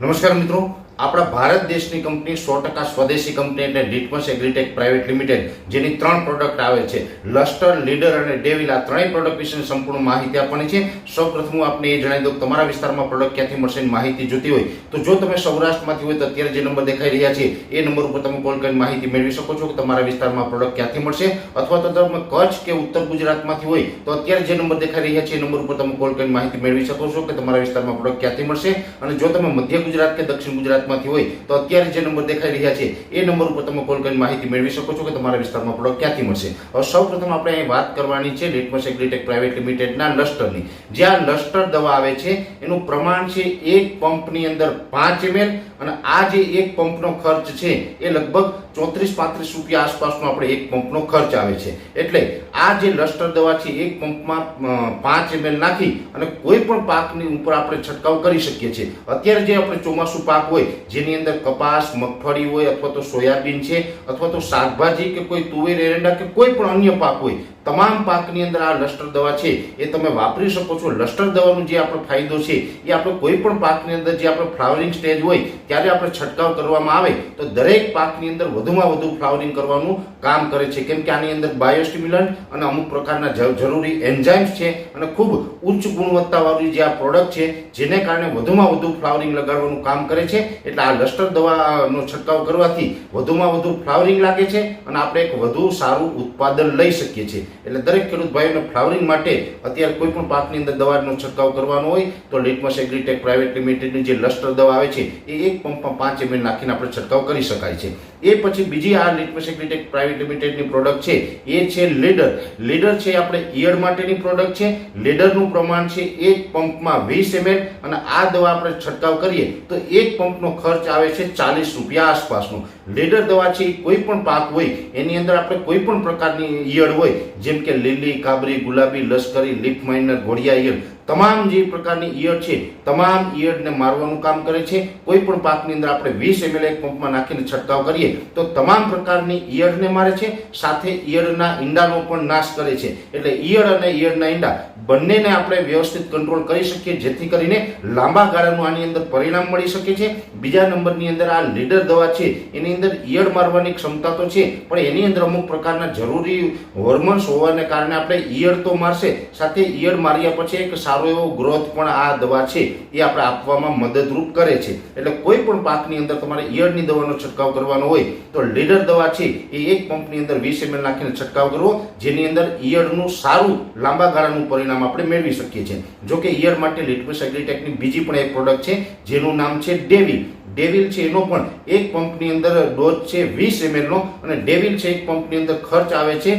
નમસ્કાર મિત્રો. આપણા ભારત દેશની કંપની સો ટકા સ્વદેશી કંપની એટલે લિટમસ એગ્રીટેક પ્રાઇવેટ લિમિટેડ, જેની ત્રણ પ્રોડક્ટ આવે છે. લસ્ટર, લીડર અને ડેવિલ આ ત્રણેય પ્રોડક્ટ વિશે સંપૂર્ણ માહિતી આપવાની છે. સૌપ્રથમ હું આપને એ જણાવી દઉં તમારા વિસ્તારમાં પ્રોડક્ટ ક્યાંથી મળશે માહિતી જોતી હોય. તો જો તમે સૌરાષ્ટ્રમાંથી હોય તો અત્યારે જે નંબર દેખાઈ રહ્યા છે, એ નંબર ઉપર તમે કોલ કરીને માહિતી મેળવી શકો છો કે તમારા વિસ્તારમાં પ્રોડક્ટ ક્યાંથી મળશે. અથવા તો તમે કચ્છ કે ઉત્તર ગુજરાતમાંથી હોય તો અત્યારે જે નંબર દેખાઈ રહ્યા છે, એ નંબર ઉપર તમે કોલ કરીને માહિતી મેળવી શકો છો કે તમારા વિસ્તારમાં પ્રોડક્ટ ક્યાંથી મળશે. અને જો તમે મધ્ય ગુજરાત કે દક્ષિણ ગુજરાતમાંથી હોય તો અત્યારે જે નંબર દેખાઈ રહ્યા છે, એ નંબર ઉપર તમે કોલ કરીને માહિતી મેળવી શકો છો કે તમારા વિસ્તારમાં પ્રોડક્ટ ક્યાંથી મળશે. હવે સૌપ્રથમ આપણે અહીં વાત કરવાની છે લિટમસ એગ્રીટેક પ્રાઇવેટ લિમિટેડના લસ્ટરની. જ્યાં લસ્ટર દવા આવે છે, એનું પ્રમાણ છે એક પંપની અંદર પાંચ એમએલ અને આ જે એક પંપનો ખર્ચ છે, એ લગભગ ચોત્રીસ પાંત્રીસ રૂપિયા આસપાસનો આપણે એક પંપનો ખર્ચ આવે છે. એટલે આ જે લસ્ટર દવા છે, એક પંપમાં પાંચ એમએલ નાખી અને કોઈ પણ પાકની ઉપર આપણે છંટકાવ કરી શકીએ છીએ. અત્યારે જે આપણે ચોમાસું પાક હોય જેની અંદર કપાસ, મગફળી હોય અથવા તો સોયાબીન છે, અથવા તો શાકભાજી કે કોઈ તુવેર, એરંડા કે કોઈ પણ અન્ય પાક હોય તમામ પાકની અંદર આ લસ્ટર દવા છે, એ તમે વાપરી શકો છો. લસ્ટર દવાનો જે આપણો ફાયદો છે, એ આપણે કોઈ પણ પાકની અંદર જે આપણે ફ્લાવરિંગ સ્ટેજ હોય, ત્યારે આપણે છંટકાવ કરવામાં આવે, તો દરેક પાકની અંદર વધુમાં વધુ ફ્લાવરિંગ કરવાનું કામ કરે છે. કેમ કે આની અંદર બાયોસ્ટિમ્યુલન્ટ અને અમુક પ્રકારના જરૂરી એન્ઝાઇમ્સ છે અને ખૂબ ઉચ્ચ ગુણવત્તાવાળી જે આ પ્રોડક્ટ છે, જેને કારણે વધુમાં વધુ ફ્લાવરિંગ લગાડવાનું કામ કરે છે. એટલે આ લસ્ટર દવાનો છંટકાવ કરવાથી વધુમાં વધુ ફ્લાવરિંગ લાગે છે અને આપણે એક વધુ સારું ઉત્પાદન લઈ શકીએ છીએ. એટલે દરેક ખેડૂત ભાઈઓને ફ્લાવરિંગ માટે અત્યારે કોઈ પણ પાકની અંદર દવાનો છંટકાવ કરવાનો હોય તો લિટમસ એગ્રીટેક પ્રાઇવેટ લિમિટેડની જે લસ્ટર દવા આવે છે, એ એક પંપમાં પાંચ એમએલ નાખીને આપણે છંટકાવ કરી શકાય છે. એ પછી બીજી આ લિટમસ એગ્રીટેક પ્રાઇવેટ લિમિટેડની પ્રોડક્ટ છે, એ છે લીડર લીડર છે આપણે ઈયળ માટેની પ્રોડક્ટ છે લીડરનું પ્રમાણ છે એક પંપમાં વીસ એમએલ અને આ દવા આપણે છંટકાવ કરીએ તો એક પંપનો ખર્ચ આવે છે ચાલીસ રૂપિયા આસપાસનો. લીડર દવા છે એ કોઈ પણ પાક હોય, એની અંદર આપણે કોઈ પણ પ્રકારની ઈયળ હોય જેમ કે લીલી કાબરી ગુલાબી લશ્કરી લીફ માઇનર ઘોડિયા ઈયળ તમામ જે પ્રકારની ઈયળ છે, તમામ ઈયળને મારવાનું કામ કરે છે. કોઈ પણ પાકની અંદર આપણે વીસ એમએલ એક પંપમાં નાખીને છંટકાવ કરીએ, તો તમામ પ્રકારની ઈયળને મારે છે. સાથે ઈયળના ઈંડાનો પણ નાશ કરે છે. એટલે ઈયળ અને ઈયળના ઈંડા બંનેને આપણે વ્યવસ્થિત કંટ્રોલ કરી શકીએ, જેથી કરીને લાંબા ગાળાનું આની અંદર પરિણામ મળી શકે છે. બીજા નંબરની અંદર આ લીડર દવા છે, એની અંદર ઈયળ મારવાની ક્ષમતા તો છે, પણ એની અંદર અમુક પ્રકારના જરૂરી હોર્મોન્સ હોવાને કારણે આપણે ઈયળ તો મારશે, સાથે ઈયળ માર્યા પછી એક સારો એવો ગ્રોથ પણ આ દવા છે એ આપણે આપવામાં મદદરૂપ કરે છે. એટલે કોઈ પણ પાકની અંદર તમારે ઈયળની દવાનો છંટકાવ કરવાનો હોય તો લીડર દવા છે એ એક પંપની અંદર વીસ એમએલ નાખીને છંટકાવ કરવો, જેની અંદર ઈયળનું સારું લાંબા ગાળાનું પરિણામ આપણે મેળવી શકીએ છીએ. જો કે ઈયળ માટે લિટમસ એગ્રીટેકની બીજી પણ એક પ્રોડક્ટ છે, જેનું નામ છે ડેવી ડેવિલ છે એનો પણ એક પંપની અંદર ડોઝ છે વીસ એમએલનો અને ડેવિલ છે એક પંપની અંદર ખર્ચ આવે છે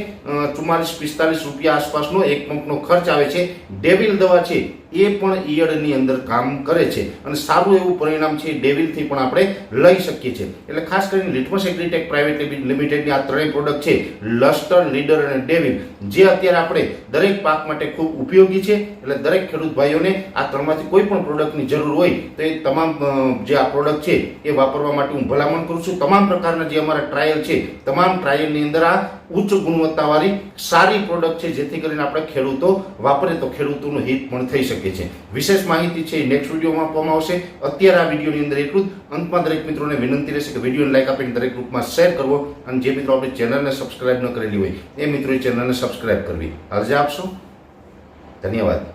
ચુમ્માલીસ પિસ્તાલીસ રૂપિયા આસપાસનો એક પંપનો ખર્ચ આવે છે. ડેવિલ દવા છે એ પણ ઈયળની અંદર કામ કરે છે. અને સારું એવું પરિણામ છે ડેવિલથી પણ આપણે લઈ શકીએ છીએ. એટલે ખાસ કરીને લિટમસ એગ્રીટેક પ્રાઇવેટ લિમિટેડની આ ત્રણેય પ્રોડક્ટ છે, લસ્ટર, લીડર અને ડેવિલ, જે અત્યારે આપણે દરેક પાક માટે ખૂબ ઉપયોગી છે. એટલે દરેક ખેડૂત ભાઈઓને આ ત્રણમાંથી કોઈ પણ પ્રોડક્ટની જરૂર હોય તો એ તમામ જે આ પ્રોડક્ટ છે એ વાપરવા માટે હું ભલામણ કરું છું. તમામ પ્રકારના જે અમારા ટ્રાયલ છે, તમામ ટ્રાયલની અંદર આ ઉચ્ચ ગુણવત્તાવાળી સારી પ્રોડક્ટ છે, જેથી કરીને આપણે ખેડૂતો વાપરે તો ખેડૂતોનું હિત પણ થઈ શકે. છે. વિશેષ માહિતી છે નેક્સ્ટ વિડીયોમાં આપવામાં આવશે. અત્યારે આ વિડીયોની અંદર એટલું જ. અંતમાં દરેક મિત્રોને વિનંતી રહેશે કે વિડીયોને લાઈક આપીને દરેક ગ્રુપમાં શેર કરવો અને જે મિત્રો આપણી ચેનલને સબસ્ક્રાઈબ ન કરેલી હોય, એ મિત્રોએ ચેનલને સબસ્ક્રાઈબ કરવી. અરજી આપશો? ધન્યવાદ.